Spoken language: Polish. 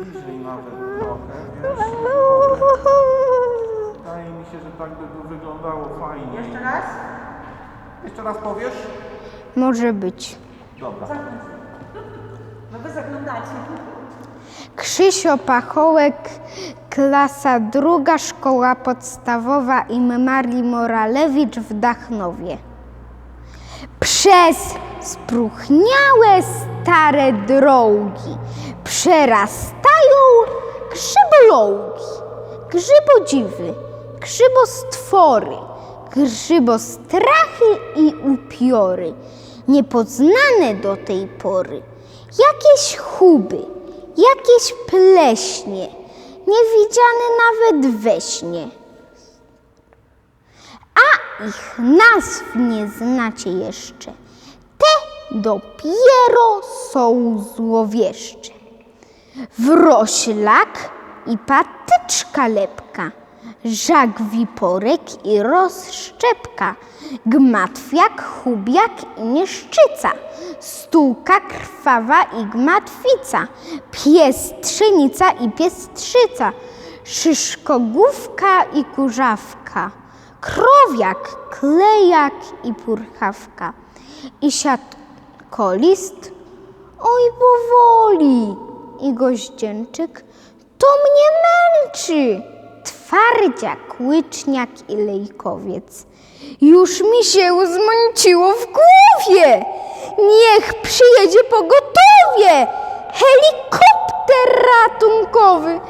Bliżej nawet trochę, wiesz? Wydaje mi się, że tak by to wyglądało fajnie. Jeszcze raz? Jeszcze raz powiesz? Może być. Dobra. No wy zaglądacie. Krzysio Pachołek, klasa druga, szkoła podstawowa im Marii Moralewicz w Dachnowie. Przez spróchniałe stare drogi przerastają grzybologi, grzybodziwy, grzybostwory, grzybostrachy i upiory, niepoznane do tej pory, jakieś chuby, jakieś pleśnie, niewidziane nawet we śnie. A ich nazw nie znacie jeszcze. Dopiero są złowieszcze. Wroślak i patyczka lepka, żak wiporek i rozszczepka, gmatwiak, chubiak i nieszczyca, stułka krwawa i gmatwica, piestrzenica i piestrzyca, szyszkogłówka i kurzawka, krowiak, klejak i purchawka i siatkolist, oj powoli i goździęczyk, to mnie męczy. Twardziak, łyczniak i lejkowiec. Już mi się zmąciło w głowie. Niech przyjedzie pogotowie. Helikopter ratunkowy.